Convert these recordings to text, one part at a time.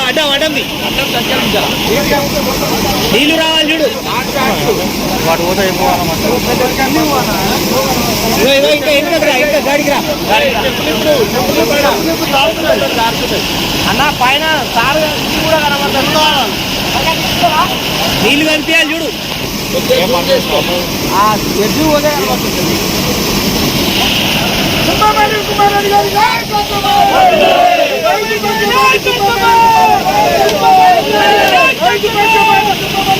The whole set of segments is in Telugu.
అడ్డం అడ్డంది నీళ్ళు రావాలి చూడు వాడు పోతా ఇగో, ఇంకా ఇంకా గాడికి రా అన్న పైన సార్ కూడా కనబడుతుంది నీళ్ళు కనిపించాలి చూడు. ఆ ఎడ్డు పోతే కనబడుతుంది phone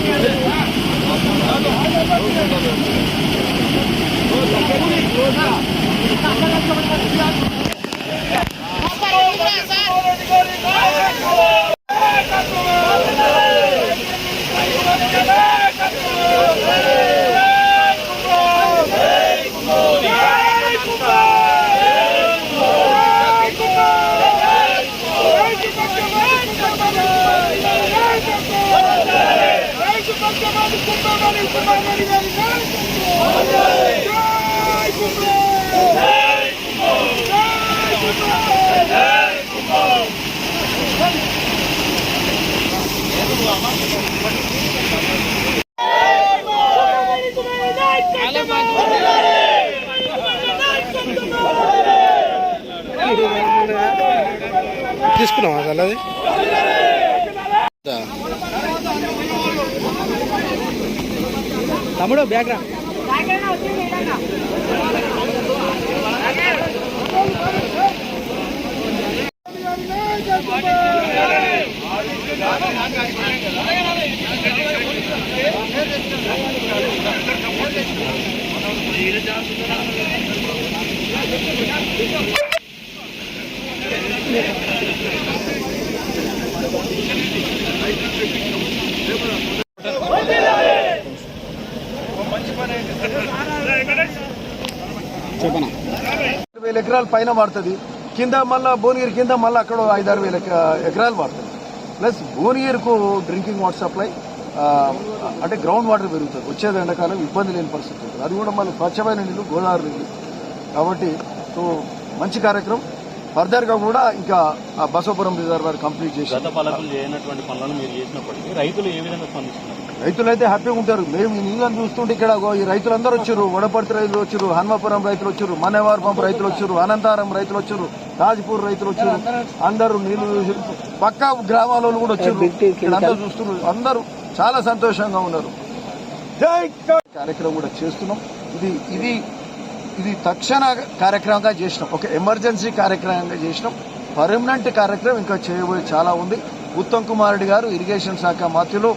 Go, go, go, go, go. తీసుకున్నావా అసలు అది? తమ్ముడు బ్యాగ్ రా వేల ఎకరాల పైన పడుతుంది కింద మళ్ళా భువనగిరి కింద మళ్ళీ అక్కడ ఐదారు వేల ఎకరాలు పడుతుంది ప్లస్ భువనగిరికు డ్రింకింగ్ వాటర్ సప్లై అంటే గ్రౌండ్ వాటర్ పెరుగుతుంది. వచ్చేది ఎండాకాలం ఇబ్బంది లేని పరిస్థితి ఉంటుంది. అది కూడా మళ్ళీ స్వచ్ఛమైన నీళ్ళు గోదావరి నీళ్ళు కాబట్టి సో మంచి కార్యక్రమం. ఫర్దర్గా కూడా ఇంకా ఆ బసవపురం రిజర్వాయర్ కంప్లీట్ చేసి గత పాలకులు చేయనటువంటి పనులను మీరు చేసినప్పటికీ రైతులు ఏ విధంగా స్పందిస్తున్నారు? రైతులైతే హ్యాపీగా ఉంటారు. మేము ఈ నీళ్ళని చూస్తుంటే ఇక్కడ ఈ రైతులందరూ వచ్చారు. వడపర్తి రైతులు వచ్చారు. హన్మపురం రైతులు వచ్చారు. మనేవారు పంపు రైతులు వచ్చారు. అనంతారం రైతులు వచ్చారు. తాజ్పూర్ రైతులు వచ్చారు. అందరూ నీళ్ళు చూసారు పక్క గ్రామాల కూడా వచ్చారు. ఇక్కడ అందరూ చూస్తున్నారు. అందరూ చాలా సంతోషంగా ఉన్నారు. కార్యక్రమం కూడా చేస్తున్నాం. ఇది ఇది ఇది తక్షణ కార్యక్రమంగా చేసినాం. ఒక ఎమర్జెన్సీ కార్యక్రమంగా చేసినాం. పర్మనెంట్ కార్యక్రమం ఇంకా చేయబోయే చాలా ఉంది. ఉత్తమ్ కుమార్ రెడ్డి గారు ఇరిగేషన్ శాఖ మంత్రులు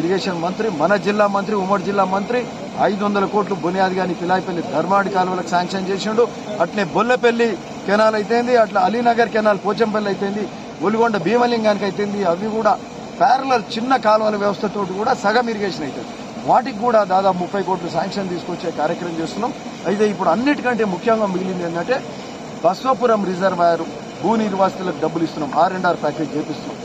ఇరిగేషన్ మంత్రి మన జిల్లా మంత్రి ఉమ్మడి జిల్లా మంత్రి ఐదు వందల కోట్లు బునియాది గాని పిలాయిపల్లి ధర్మాడి కాలువలకు శాంక్షన్ చేసిండు. అట్నే బొల్లపల్లి కెనాల్ అయితేంది అట్లా అలీనగర్ కెనాల్ పోచంపల్లి అయితేంది ఒలిగొండ భీమలింగానికి అయితేంది అవి కూడా ప్యారలర్ చిన్న కాలువల వ్యవస్థతో కూడా సగం ఇరిగేషన్ అవుతుంది వాటికి కూడా దాదాపు ముప్పై కోట్లు శాంక్షన్ తీసుకొచ్చే కార్యక్రమం చేస్తున్నాం. అయితే ఇప్పుడు అన్నిటికంటే ముఖ్యంగా మిగిలింది ఏంటంటే బస్వాపురం రిజర్వాయర్ భూ నిర్వాసితులకు డబ్బులు ఇస్తున్నాం ఆర్ అండ్ ఆర్ ప్యాకేజ్ చేపిస్తున్నాం.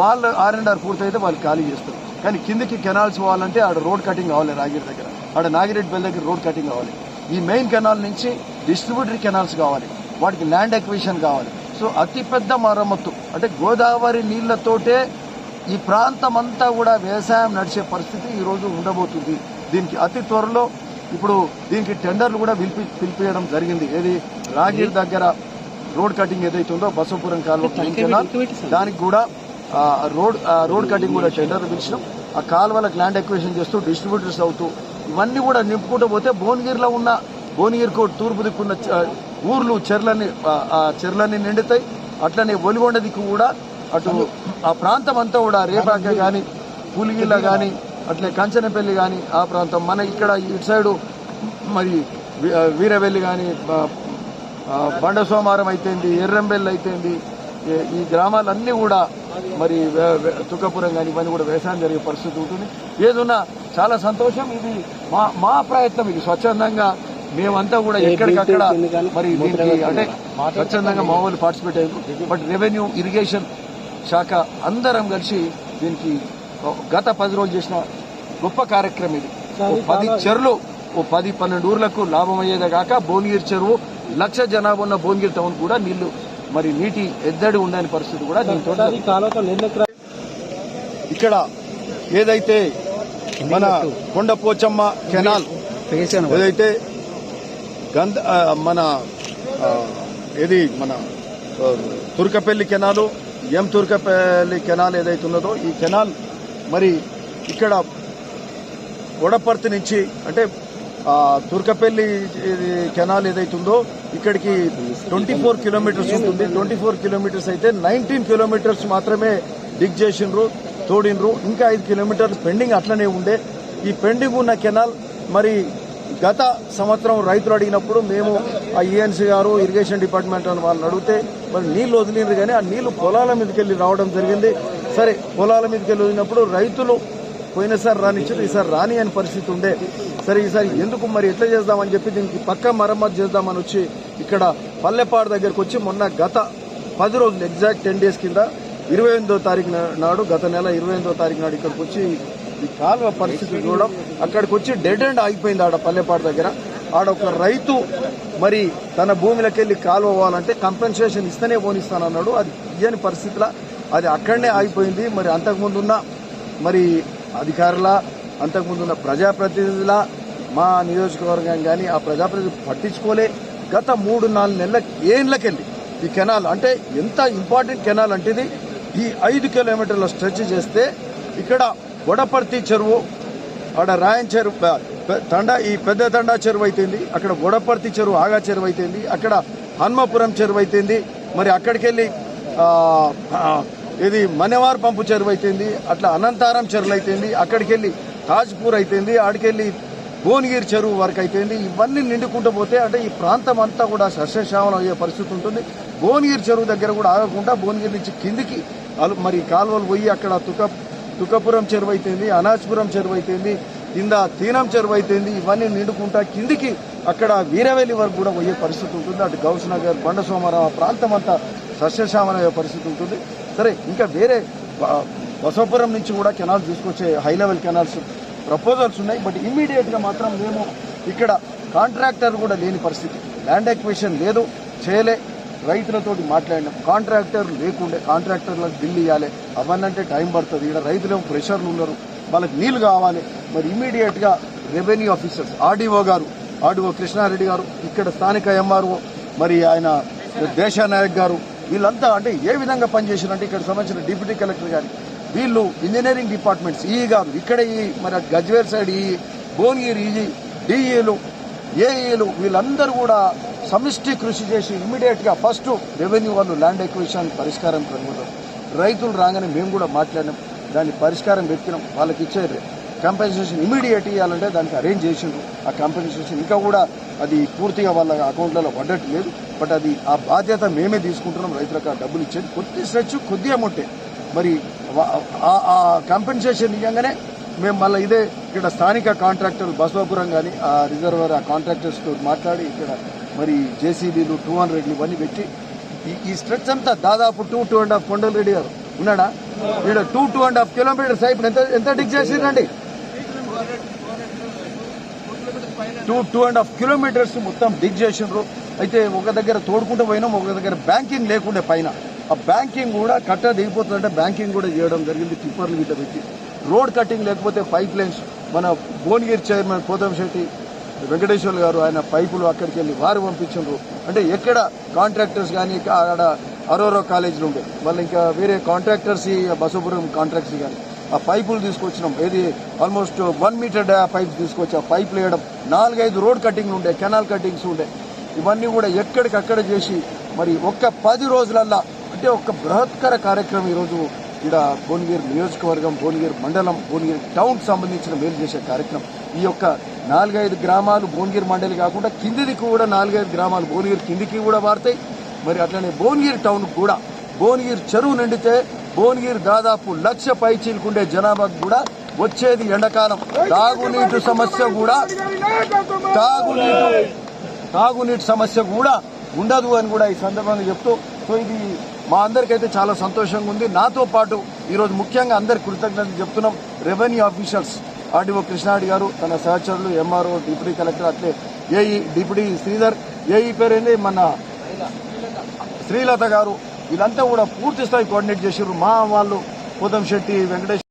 వాళ్ళు ఆర్ అండ్ ఆర్ పూర్తయితే వాళ్ళు ఖాళీ చేస్తారు. కానీ కిందికి కెనాల్స్ పోవాలంటే ఆడ రోడ్ కటింగ్ కావాలి నాగిరి దగ్గర. ఆడ నాగిరెడ్డి బెల్ దగ్గర రోడ్ కటింగ్ కావాలి. ఈ మెయిన్ కెనాల్ నుంచి డిస్ట్రిబ్యూటరీ కెనాల్స్ కావాలి. వాటికి ల్యాండ్ ఎక్విషన్ కావాలి. సో అతిపెద్ద మరమ్మత్తు. అంటే గోదావరి నీళ్ళతోటే ఈ ప్రాంతం అంతా కూడా వ్యవసాయం నడిచే పరిస్థితి ఈరోజు ఉండబోతుంది. దీనికి అతి త్వరలో ఇప్పుడు దీనికి టెండర్లు కూడా పిలిపి పిలిపించడం జరిగింది. ఏది రాగిర్ దగ్గర రోడ్ కటింగ్ ఏదైతే ఉందో బసవపురం కాలువ దానికి కూడా రోడ్ రోడ్ కటింగ్ కూడా టెండర్ పిలిచినాం. ఆ కాలువలకు ల్యాండ్ ఎక్వేషన్ చేస్తూ డిస్ట్రిబ్యూటర్స్ అవుతూ ఇవన్నీ కూడా నింపుకుంటూ పోతే భువనగిరిలో ఉన్న భువనగిరికు తూర్పు దిక్కున్న ఊర్లు ఆ చెర్లన్నీ నిండుతాయి. అట్లనే ఒలిగొండ దిక్కు కూడా అటు ఆ ప్రాంతం అంతా కూడా రేపాక కానీ పులిగిల్ల కానీ అట్లే కంచనపల్లి కానీ ఆ ప్రాంతం మన ఇక్కడ ఇటు సైడు మరి వీరవెల్లి కానీ బండ సోమారం అయితేంది ఎర్రంబెల్లి అయితేంది ఈ- గ్రామాలన్నీ కూడా మరి తుక్కపురం కానీ ఇవన్నీ కూడా వ్యవసాయం జరిగే పరిస్థితి ఉంటుంది. ఏదున్నా చాలా సంతోషం. ఇది మా మా ప్రయత్నం ఇది స్వచ్ఛందంగా. మేమంతా కూడా ఎక్కడికక్కడ మరి దీనికి అంటే స్వచ్ఛందంగా మా వాళ్ళు పార్టిసిపేట్ అయ్యారు. బట్ రెవెన్యూ ఇరిగేషన్ శాఖ అందరం కలిసి దీనికి గత పది రోజులు చేసిన గొప్ప కార్యక్రమం ఇది. ఓ పది చెరువులు ఓ పది పన్నెండు ఊర్లకు లాభం అయ్యేదే కాక భువనగిరి చెరువు లక్ష జనాభా ఉన్న భువనగిరి టౌన్ కూడా నీళ్ళు మరి నీటి ఎద్దడి ఉండని పరిస్థితి కూడా దీంతో ఇక్కడ ఏదైతే మన కొండపోచమ్మ కెనాల్ ఏదైతే గంధ మన ఏది మన తుర్కపల్లి కెనాలు ఎం తుర్కపల్లి కెనాల్ ఏదైతే ఉన్నదో ఈ కెనాల్ మరి ఇక్కడ వడపర్తి నుంచి అంటే తుర్కపల్లి ఇది కెనాల్ ఏదైతే ఉందో ఇక్కడికి ట్వంటీ ఫోర్ కిలోమీటర్స్ ఉంటుంది. ట్వంటీ ఫోర్ కిలోమీటర్స్ అయితే నైన్టీన్ కిలోమీటర్స్ మాత్రమే డిగ్ చేసిండ్రు తోడినరు ఇంకా ఐదు కిలోమీటర్లు పెండింగ్ అట్లనే ఉండే. ఈ పెండింగ్ ఉన్న కెనాల్ మరి గత సంవత్సరం రైతులు అడిగినప్పుడు మేము ఆ ఈఎన్సీ గారు ఇరిగేషన్ డిపార్ట్మెంట్ అని వాళ్ళని అడిగితే మరి నీళ్ళు వదిలింది కానీ ఆ నీళ్ళు పొలాల మీదకి వెళ్ళి రావడం జరిగింది. సరే పొలాల మీదకి వెళ్ళినప్పుడు రైతులు పోయినసారి రానిచ్చారు ఈసారి రాని అని పరిస్థితి ఉండే. సరే ఈసారి ఎందుకు మరి ఎట్లా చేద్దామని చెప్పి దీనికి పక్క మరమ్మతు చేద్దామని వచ్చి ఇక్కడ పల్లెపాడు దగ్గరకు వచ్చి మొన్న గత పది రోజులు ఎగ్జాక్ట్ టెన్ డేస్ కింద ఇరవై ఎనిమిదో తారీఖు నాడు గత నెల ఇరవై ఎనిమిదో తారీఖు నాడు ఇక్కడికి వచ్చి ఈ కాలువ పరిస్థితి చూడడం అక్కడికి వచ్చి డెడ్ అండ్ ఆగిపోయింది ఆడ పల్లెపాడు దగ్గర. ఆడ ఒక రైతు మరి తన భూమిలోకి వెళ్ళి కాలువ అవ్వాలంటే కంపెన్సేషన్ ఇస్తేనే పోనిస్తానన్నాడు. అది ఇయ్యని పరిస్థితిలో అది అక్కడనే ఆగిపోయింది. మరి అంతకుముందు ఉన్న మరి అధికారుల అంతకుముందు ఉన్న ప్రజాప్రతినిధుల మా నియోజకవర్గం కానీ ఆ ప్రజాప్రతినిధులు పట్టించుకోలే. గత మూడు నాలుగు నెలల ఏళ్ళకెళ్ళి ఈ కెనాల్ అంటే ఎంత ఇంపార్టెంట్ కెనాల్ అంటే ఇది? ఈ ఐదు కిలోమీటర్ల స్ట్రెచ్ చేస్తే ఇక్కడ గొడపర్తి చెరువు ఆడ రాయన్ చెరువు తండా ఈ పెద్ద తండా చెరువు అయితేంది అక్కడ గొడపర్తి చెరువు ఆగా చెరువు అయితేంది అక్కడ హన్మపురం చెరువు అయితేంది. మరి అక్కడికి వెళ్ళి ఇది మనేవార్ పంపు చెరువు అయితేంది అట్లా అనంతారం చెరువులు అయితేంది అక్కడికి వెళ్ళి తాజ్పూర్ అయితేంది ఆడికెళ్ళి భువనగిరి చెరువు వరకు అయితేంది ఇవన్నీ నిండుకుంటూ పోతే అంటే ఈ ప్రాంతం అంతా కూడా సస్యశ్యామలం అయ్యే పరిస్థితి ఉంటుంది. భువనగిరి చెరువు దగ్గర కూడా ఆగకుండా భువనగిరి నుంచి కిందికి మరి కాలువలు పోయి అక్కడ తుక తుకపురం చెరువు అయితేంది అనాజ్పురం చెరువు అయితేంది కింద తీనం చెరువు అయితేంది ఇవన్నీ నిండుకుంటా కిందికి అక్కడ వీరవేలి వరకు కూడా పోయే పరిస్థితి ఉంటుంది. అటు గౌస్ నగర్ బండ సోమరావు ప్రాంతం అంతా సస్యశ్యామలం అయ్యే పరిస్థితి ఉంటుంది. సరే ఇంకా వేరే బసవపురం నుంచి కూడా కెనాల్స్ తీసుకొచ్చే హై లెవెల్ కెనాల్స్ ప్రపోజల్స్ ఉన్నాయి బట్ ఇమ్మీడియట్గా మాత్రం మేము ఇక్కడ కాంట్రాక్టర్ కూడా లేని పరిస్థితి. ల్యాండ్ ఎక్విషన్ లేదు చేయలే. రైతులతోటి మాట్లాడినాం. కాంట్రాక్టర్ లేకుండే కాంట్రాక్టర్లకు బిల్లు ఇవ్వాలి అవన్నంటే టైం పడుతుంది. ఇక్కడ రైతులు ప్రెషర్లు ఉన్నారు. వాళ్ళకి నీళ్ళు కావాలి. మరి ఇమీడియట్గా రెవెన్యూ ఆఫీసర్స్ ఆర్డీఓ గారు ఆర్డీఓ కృష్ణారెడ్డి గారు ఇక్కడ స్థానిక ఎంఆర్ఓ మరి ఆయన దేశానాయక్ గారు వీళ్ళంతా అంటే ఏ విధంగా పనిచేసారంటే ఇక్కడ సంబంధించిన డిప్యూటీ కలెక్టర్ గారి వీళ్ళు ఇంజనీరింగ్ డిపార్ట్మెంట్స్ ఈ గారు ఇక్కడ ఈ మన గజ్వేర్ సైడ్ ఈ భువనగిరి ఈ డిఈలు ఏఈలు వీళ్ళందరూ కూడా సమిష్టి కృషి చేసి ఇమ్మీడియట్గా ఫస్ట్ రెవెన్యూ వాళ్ళు ల్యాండ్ ఎక్విషన్ పరిష్కారం కనుగొన్నారు. రైతులు రాగానే మేము కూడా మాట్లాడినాం. దాన్ని పరిష్కారం వెతికినాం వాళ్ళకి ఇచ్చే కంపెన్సేషన్ ఇమీడియట్ ఇవ్వాలంటే దానికి అరేంజ్ చేసిండ్రు. ఆ కంపెన్సేషన్ ఇంకా కూడా అది పూర్తిగా వాళ్ళ అకౌంట్లలో పడ్డట్టు లేదు బట్ అది ఆ బాధ్యత మేమే తీసుకుంటున్నాం రైతులకు ఆ డబ్బులు ఇచ్చేది. కొద్ది స్ట్రెచ్ కొద్ది అమౌంటే మరి ఆ- ఆ కంపెన్సేషన్ ఇవ్వగానే మేము మళ్ళీ ఇదే ఇక్కడ స్థానిక కాంట్రాక్టర్ బసవాపురం కానీ ఆ రిజర్వర్ ఆ కాంట్రాక్టర్స్తో మాట్లాడి ఇక్కడ మరి జేసీబీలు టూ హండ్రెడ్లు ఇవన్నీ పెట్టి ఈ ఈ స్ట్రెచ్ అంతా దాదాపు టూ టూ అండ్ హాఫ్ కొండలు రెడీ గారు. ఉన్నాడా? ఇక్కడ two two and half kilometres ఇప్పుడు ఎంత ఎంత డిగ్ చేసిందండి two two and half kilometres మొత్తం డిగ్ చేసిండ్రు. అయితే ఒక దగ్గర తోడుకుంటూ పోయినాం ఒక దగ్గర బ్యాంకింగ్ లేకుండే పైన. ఆ బ్యాంకింగ్ కూడా కట్ట దిగిపోతుందంటే బ్యాంకింగ్ కూడా చేయడం జరిగింది టిప్పర్లు గిట్ట పెట్టి. రోడ్ కటింగ్ లేకపోతే పైప్ లైన్స్ మన భువనగిరి చైర్మన్ పోతం శెట్టి వెంకటేశ్వర్లు గారు ఆయన పైపులు అక్కడికి వెళ్ళి వారు పంపించారు అంటే ఎక్కడ కాంట్రాక్టర్స్ కానీ ఆడ అరోరో కాలేజీలు ఉండే. వాళ్ళు ఇంకా వేరే కాంట్రాక్టర్స్ ఈ బసపురం కాంట్రాక్ట్స్ కానీ ఆ పైపులు తీసుకొచ్చినాం. ఏది ఆల్మోస్ట్ వన్ మీటర్ పైప్స్ తీసుకొచ్చి ఆ పైపులు వేయడం నాలుగైదు రోడ్ కటింగ్లు ఉండే కెనాల్ కటింగ్స్ ఉండే. ఇవన్నీ కూడా ఎక్కడికక్కడ చేసి మరి ఒక్క పది రోజులల్లా అంటే ఒక బృహత్కర కార్యక్రమం ఈరోజు ఇక్కడ భువనగిరి నియోజకవర్గం భువనగిరి మండలం భువనగిరి టౌన్ సంబంధించిన మేలు చేసే కార్యక్రమం. ఈ యొక్క నాలుగైదు గ్రామాలు భువనగిరి మండలి కాకుండా కిందికి కూడా నాలుగైదు గ్రామాలు భువనగిరి కిందికి కూడా వాడతాయి మరి అట్లనే భువనగిరి టౌన్ కూడా భువనగిరి చెరువు నిండితే భువనగిరి దాదాపు లక్ష పై చీలుకుండే జనాభాకు కూడా వచ్చేది ఎండాకాలం. తాగునీటి సమస్య కూడా తాగునీటి తాగునీటి సమస్య కూడా ఉండదు అని కూడా ఈ సందర్భంగా చెప్తూ సో ఇది మా అందరికైతే చాలా సంతోషంగా ఉంది. నాతో పాటు ఈరోజు ముఖ్యంగా అందరి కృతజ్ఞతలు చెప్తున్నాం. రెవెన్యూ ఆఫీసర్స్ ఆర్డీఓ కృష్ణారెడ్డి గారు తన సహచరులు ఎంఆర్ఓ డిప్యూటీ కలెక్టర్ అట్లే ఏఈ డిప్యూటీ శ్రీధర్ ఏఈ పేరేంది? మన శ్రీలత గారు. వీళ్ళంతా కూడా పూర్తి స్థాయి కోఆర్డినేట్ చేసారు మా వాళ్ళు పోతం శెట్టి వెంకటేశ్వర